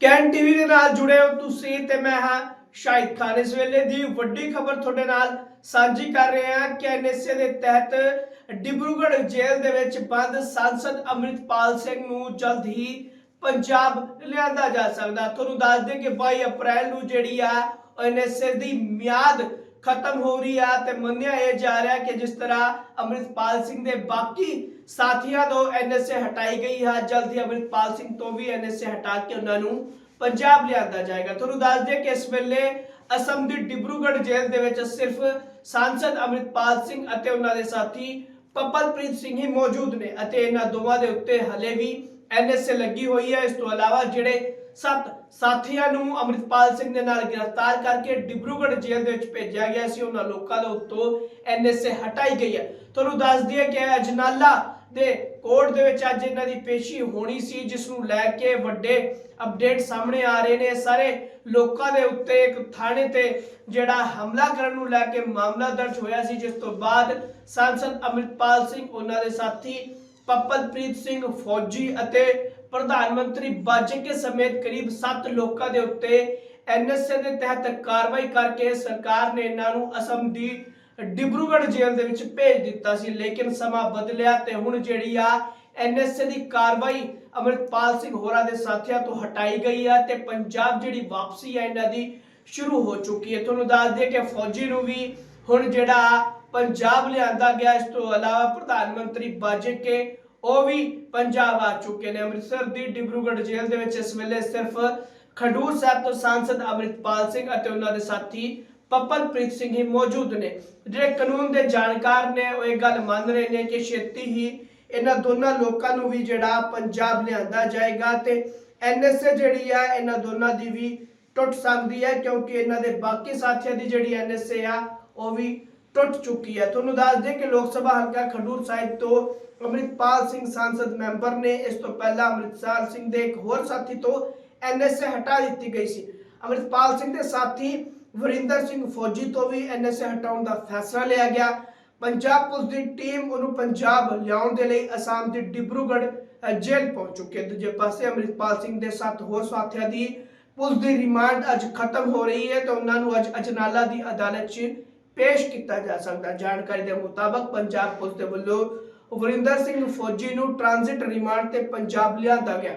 Can TV ਦੇ ਨਾਲ ਜੁੜੇ ਹੋ ਤੁਸੀਂ ਤੇ ਮੈਂ ਹਾਂ ਸ਼ਾਹਿਦ ਖਾਨ। ਇਸ ਵੇਲੇ ਦੀ ਵੱਡੀ ਖਬਰ ਤੁਹਾਡੇ ਨਾਲ ਸਾਂਝੀ ਕਰ ਰਹੇ ਹਾਂ ਕਿ ਐਨਐਸਏ ਦੇ ਤਹਿਤ ਡਿਬਰੂਗੜ੍ਹ ਜੇਲ੍ਹ ਦੇ ਵਿੱਚ ਬੰਦ ਸੰਸਦ ਅੰਮ੍ਰਿਤਪਾਲ ਸਿੰਘ ਨੂੰ ਜਲਦ ਹੀ ਪੰਜਾਬ ਲਿਆਂਦਾ ਜਾ ਸਕਦਾ। ਤੁਹਾਨੂੰ ਦੱਸ ਦੇ ਕਿ 22 ਅਪ੍ਰੈਲ ਨੂੰ ਜਿਹੜੀ ਆ ਐਨਐਸਏ ਦੀ ਮਿਆਦ ਖਤਮ ਹੋ ਰਹੀ ਆ ਤੇ ਮੰਨਿਆ ਇਹ ਜਾ ਰਿਹਾ ਕਿ ਜਿਸ ਤਰ੍ਹਾਂ ਅੰਮ੍ਰਿਤਪਾਲ ਸਿੰਘ ਦੇ ਬਾਕੀ ਸਾਥੀਆਂ ਤੋਂ ਐਨਐਸਏ ਹਟਾਈ ਗਈ ਹੈ ਜਲਦੀ ਅੰਮ੍ਰਿਤਪਾਲ ਸਿੰਘ ਤੋਂ ਵੀ ਐਨਐਸਏ ਹਟਾ ਕੇ ਉਹਨਾਂ ਨੂੰ ਪੰਜਾਬ ਲਿਆਂਦਾ ਜਾਏਗਾ। ਤੁਹਾਨੂੰ ਦੱਸ ਦਈਏ ਕਿ ਇਸ ਵੇਲੇ ਅਸਮ ਦੀ ਡਿਬਰੂਗੜ੍ਹ ਜੇਲ੍ਹ ਦੇ ਵਿੱਚ ਸਿਰਫ ਸਾਂਸਦ ਅੰਮ੍ਰਿਤਪਾਲ ਸਿੰਘ ਅਤੇ ਉਹਨਾਂ ਦੇ ਸਾਥੀ ਪਪਲਪ੍ਰੀਤ ਸਿੰਘ ਹੀ ਮੌਜੂਦ ਨੇ ਅਤੇ ਇਹਨਾਂ ਦੋਵਾਂ ਦੇ ਉੱਤੇ ਹਲੇ ਵੀ ਐਨਐਸਏ ਲੱਗੀ ਹੋਈ ਹੈ। ਇਸ ਤੋਂ ਇਲਾਵਾ ਜਿਹੜੇ ਸੱਤ ਸਾਥੀਆਂ ਨੂੰ ਅੰਮ੍ਰਿਤਪਾਲ ਸਿੰਘ ਦੇ ਨਾਲ ਗ੍ਰਿਫਤਾਰ ਕਰਕੇ ਡਿਬਰੂਗੜ੍ਹ ਜੇਲ੍ਹ ਦੇ ਵਿੱਚ ਭੇਜਿਆ ਗਿਆ ਸੀ, ਉਹਨਾਂ ਲੋਕਾਂ ਦੇ ਉੱਤੋਂ ਐਨਐਸਏ ਹਟਾਈ ਗਈ ਹੈ। ਤੁਹਾਨੂੰ ਦੱਸ ਦਈਏ ਕਿ ਅਜਨਾਲਾ ਦੇ ਕੋਰਟ ਦੇ ਵਿੱਚ ਅੱਜ ਇਹਨਾਂ ਦੀ ਪੇਸ਼ੀ ਹੋਣੀ ਸੀ, ਜਿਸ ਨੂੰ ਲੈ ਕੇ ਵੱਡੇ ਅਪਡੇਟ ਸਾਹਮਣੇ ਆ ਰਹੇ ਨੇ। ਸਾਰੇ ਲੋਕਾਂ ਦੇ ਉੱਤੇ ਇੱਕ ਥਾਣੇ ਤੇ ਜਿਹੜਾ ਹਮਲਾ ਕਰਨ ਨੂੰ ਲੈ ਕੇ ਮਾਮਲਾ ਦਰਜ ਹੋਇਆ ਸੀ, ਜਿਸ ਤੋਂ ਬਾਅਦ ਸਾਂਸਦ ਅੰਮ੍ਰਿਤਪਾਲ ਸਿੰਘ, ਉਹਨਾਂ ਦੇ ਸਾਥੀ ਪਪਲਪ੍ਰੀਤ ਸਿੰਘ ਫੌਜੀ ਅਤੇ ਪ੍ਰਧਾਨ ਮੰਤਰੀ ਬਾਜਕੇ ਸਮੇਤ ਕਰੀਬ 7 ਲੋਕਾਂ ਦੇ ਉੱਤੇ ਐਨਐਸਏ ਦੇ ਤਹਿਤ ਕਾਰਵਾਈ ਕਰਕੇ ਸਰਕਾਰ ਨੇ ਇਹਨਾਂ ਨੂੰ ਅਸਮ ਦੀ ਡਿਬਰੂਗੜ੍ਹ ਜੇਲ੍ਹ ਦੇ ਵਿੱਚ ਭੇਜ ਦਿੱਤਾ ਸੀ। ਲੇਕਿਨ ਸਮਾਂ ਬਦਲਿਆ ਤੇ ਹੁਣ ਜਿਹੜੀ ਆ ਐਨਐਸਏ ਦੀ ਕਾਰਵਾਈ ਅਮਰਿਤਪਾਲ ਸਿੰਘ ਹੋਰਾਂ ਦੇ ਸਾਥੀਆਂ ਤੋਂ ਹਟਾਈ ਗਈ ਆ ਤੇ ਪੰਜਾਬ ਜਿਹੜੀ ਵਾਪਸੀ ਆ, ਇਹਨਾਂ ਦੀ ਸ਼ੁਰੂ ਹੋ ਚੁੱਕੀ ਹੈ। ਤੁਹਾਨੂੰ ਦੱਸ ਦਈਏ ਕਿ ਫੌਜੀ ਨੂੰ ਵੀ ਹੁਣ ਜਿਹੜਾ ਪੰਜਾਬ ਲਿਆਂਦਾ ਗਿਆ। ਇਸ ਤੋਂ ਇਲਾਵਾ ਪ੍ਰਧਾਨ ਮੰਤਰੀ ਬਾਜਕੇ ਉਹ ਵੀ ਪੰਜਾਬ ਆ ਚੁੱਕੇ ਨੇ। ਅੰਮ੍ਰਿਤਸਰ ਦੀ ਡਿਬਰੂਗੜ੍ਹ ਜੇਲ੍ਹ ਦੇ ਵਿੱਚ ਇਸ ਵੇਲੇ ਸਿਰਫ ਖਡੂਰ ਸਾਹਿਬ ਤੋਂ ਸਾਂਸਦ ਅਮਰਿਤਪਾਲ ਸਿੰਘ ਅਤੇ ਉਹਨਾਂ ਦੇ ਸਾਥੀ ਪਪਲਪ੍ਰੀਤ ਸਿੰਘ ਹੀ ਮੌਜੂਦ ਨੇ। ਜਿਹੜੇ ਕਾਨੂੰਨ ਦੇ ਜਾਣਕਾਰ ਨੇ, ਉਹ ਇਹ ਗੱਲ ਮੰਨ ਰਹੇ ਨੇ ਕਿ ਛੇਤੀ ਹੀ ਇਹਨਾਂ ਦੋਨਾਂ ਲੋਕਾਂ ਨੂੰ ਵੀ ਜਿਹੜਾ ਪੰਜਾਬ ਲਿਆਂਦਾ ਜਾਏਗਾ ਤੇ ਐਨਐਸਏ ਜਿਹੜੀ ਆ, ਇਹਨਾਂ ਦੋਨਾਂ ਦੀ ਵੀ ਟੁੱਟ ਸਕਦੀ ਹੈ ਕਿਉਂਕਿ ਇਹਨਾਂ ਦੇ ਬਾਕੀ ਸਾਥੀਆਂ ਦੀ ਜਿਹੜੀ ਐਨਐਸਏ ਆ, ਉਹ ਵੀ ਟੁੱਟ ਚੁੱਕੀ ਹੈ। ਤੁਹਾਨੂੰ ਦੱਸ ਦੇ ਕਿ ਲੋਕ ਸਭਾ ਹਲਕਾ ਖਡੂਰ ਸਾਹਿਬ ਤੋਂ ਅਮਰਿਤਪਾਲ ਸਿੰਘ ਸੰਸਦ ਮੈਂਬਰ ਨੇ ਇਸ ਤੋਂ ਪਹਿਲਾਂ ਅਮਰਿਤਸਰ ਸਿੰਘ ਦੇ ਇੱਕ ਹੋਰ ਸਾਥੀ ਤੋਂ ਐਨਐਸਏ ਹਟਾ ਦਿੱਤੀ ਗਈ ਸੀ। ਅਮਰਿਤਪਾਲ ਸਿੰਘ ਦੇ ਸਾਥੀ ਵਰਿੰਦਰ ਸਿੰਘ ਫੌਜੀ ਤੋਂ ਵੀ ਐਨਐਸਏ ਹਟਾਉਣ ਦਾ ਫੈਸਲਾ ਲਿਆ ਗਿਆ। ਪੰਜਾਬ ਪੁਲਿਸ ਦੀ ਟੀਮ ਉਹਨੂੰ ਪੰਜਾਬ ਲਿਆਉਣ ਦੇ ਲਈ ਅਸਾਮ ਦੇ ਡਿਬਰੂਗੜ੍ਹ ਜੇਲ੍ਹ ਪਹੁੰਚ ਚੁੱਕੀ ਹੈ। ਦੂਜੇ ਪਾਸੇ ਅਮਰਿਤਪਾਲ ਸਿੰਘ ਦੇ ਸੱਤ ਹੋਰ ਸਾਥੀਆਂ ਦੀ ਪੁਲਿਸ ਦੀ ਰਿਮਾਂਡ ਅੱਜ ਖਤਮ ਹੋ ਰਹੀ ਹੈ ਤੇ ਉਹਨਾਂ ਨੂੰ ਅੱਜ ਅਜਨਾਲਾ ਦੀ ਅਦਾਲਤ 'ਚ ਪੇਸ਼ ਕੀਤਾ ਜਾ ਸਕਦਾ। ਜਾਣਕਾਰੀ ਦੇ ਮੁਤਾਬਕ ਪੰਜਾਬ ਪੁਲਿਸ ਦੇ ਵੱਲੋਂ ਵਰਿੰਦਰ ਸਿੰਘ ਫੌਜੀ ਨੂੰ ਟ੍ਰਾਂਜ਼ਿਟ ਰਿਮਾਂਡ ਤੇ ਪੰਜਾਬ ਲਿਆਂਦਾ ਗਿਆ।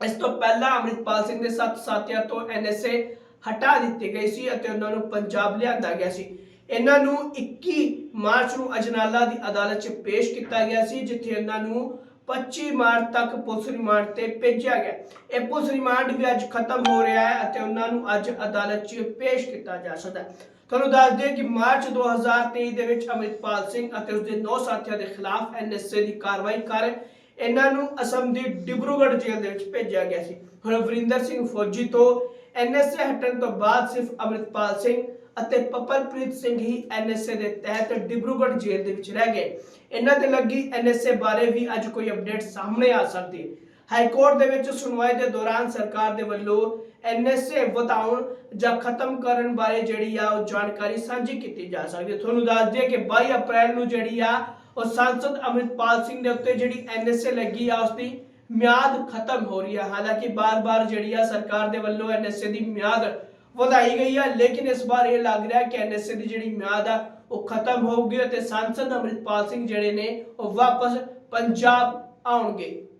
ਇਸ ਤੋਂ ਪਹਿਲਾਂ ਅਮਰਿਤਪਾਲ ਸਿੰਘ ਦੇ ਸੱਤ ਸਾਥੀਆਂ ਤੋਂ ਐਨਐਸਏ ਹਟਾ ਦਿੱਤੀ ਗਈ ਸੀ ਅਤੇ ਉਹਨਾਂ ਨੂੰ ਪੰਜਾਬ ਲਿਆਂਦਾ ਗਿਆ ਸੀ। ਇਹਨਾਂ ਨੂੰ 21 ਮਾਰਚ ਨੂੰ ਅਜਨਾਲਾ ਦੀ ਅਦਾਲਤ 'ਚ ਪੇਸ਼ ਕੀਤਾ ਗਿਆ ਸੀ, ਜਿੱਥੇ ਇਹਨਾਂ ਨੂੰ 25 ਮਾਰਚ ਤੱਕ ਪੁਲਿਸ ਰਿਮਾਂਡ ਤੇ ਭੇਜਿਆ ਗਿਆ। ਇਹ ਪੁਲਿਸ ਰਿਮਾਂਡ ਵੀ ਅੱਜ ਖਤਮ ਹੋ ਰਿਹਾ ਹੈ ਅਤੇ ਉਹਨਾਂ ਨੂੰ ਅੱਜ ਅਦਾਲਤ 'ਚ ਪੇਸ਼ ਕੀਤਾ ਜਾ ਸਕਦਾ ਹੈ। ਤੁਹਾਨੂੰ ਦੱਸ ਦਈਏ ਕਿ ਮਾਰਚ 2023 ਦੇ ਵਿੱਚ ਅਮਰਿਤਪਾਲ ਸਿੰਘ ਅਤੇ ਉਸਦੇ 9 ਸਾਥੀਆਂ ਦੇ ਖਿਲਾਫ ਐਨਐਸਏ ਦੀ ਕਾਰਵਾਈ ਕਰ ਇਹਨਾਂ ਨੂੰ ਅਸਮ ਦੀ ਡਿਬਰੂਗੜ੍ਹ ਜੇਲ੍ਹ ਦੇ ਵਿੱਚ ਭੇਜਿਆ ਗਿਆ ਸੀ। ਹੁਣ ਵਰਿੰਦਰ ਸਿੰਘ ਫੌਜੀ ਤੋਂ ਐਨਐਸਏ ਹਟਣ ਤੋਂ ਬਾਅਦ ਸਿਰਫ ਅਮਰਿਤਪਾਲ ਸਿੰਘ ਅਤੇ ਪਪਲਪ੍ਰੀਤ ਸਿੰਘ ਹੀ ਐਨਐਸਏ ਦੇ ਤਹਿਤ ਡਿਬਰੂਗੜ੍ਹ ਜੇਲ੍ਹ ਦੇ ਵਿੱਚ ਰਹਿ ਗਏ। ਇਹਨਾਂ ਤੇ ਲੱਗੀ ਐਨਐਸਏ ਬਾਰੇ ਵੀ ਅੱਜ ਕੋਈ ਅਪਡੇਟ ਸਾਹਮਣੇ ਆ ਸਕਦੀ। ਹੈ ਹਾਈ ਕੋਰਟ ਦੇ ਵਿੱਚ ਸੁਣਵਾਈ ਦੇ ਦੌਰਾਨ ਸਰਕਾਰ ਦੇ ਵੱਲੋਂ ਐਨਐਸਏ ਵਧਾਉਣ ਜਾਂ ਖਤਮ ਕਰਨ ਬਾਰੇ ਜਿਹੜੀ ਆ ਉਹ ਜਾਣਕਾਰੀ ਸਾਂਝੀ ਕੀਤੀ ਜਾ ਸਕਦੀ ਹੈ। ਤੁਹਾਨੂੰ ਦੱਸ ਦਈਏ ਕਿ 22 ਅਪ੍ਰੈਲ ਨੂੰ ਜਿਹੜੀ ਆ ਉਹ ਸੰਸਦ ਅਮਰਿਤਪਾਲ ਸਿੰਘ ਦੇ ਉੱਤੇ ਜਿਹੜੀ ਐਨਐਸਏ ਲੱਗੀ ਆ ਉਸ ਦੀ ਮਿਆਦ ਖਤਮ ਹੋ ਰਹੀ ਹੈ ਹਾਲਾਂਕਿ ਬਾਰ-ਬਾਰ ਜਿਹੜੀ ਆ ਸਰਕਾਰ ਦੇ ਵੱਲੋਂ ਐਨਐਸਏ ਦੀ ਮਿਆਦ ਵਧਾਈ ਗਈ ਹੈ ਲੇਕਿਨ ਇਸ ਵਾਰ ਇਹ ਲੱਗ ਰਿਹਾ ਕਿ ਐਨਐਸਏ ਦੀ ਜਿਹੜੀ ਮਿਆਦ ਆ ਉਹ ਖਤਮ ਹੋਊਗੀ ਅਤੇ ਸੰਸਦ ਅਮਰਿਤਪਾਲ ਸਿੰਘ ਜਿਹੜੇ ਨੇ ਉਹ ਵਾਪਸ ਪੰਜਾਬ ਆਉਣਗੇ।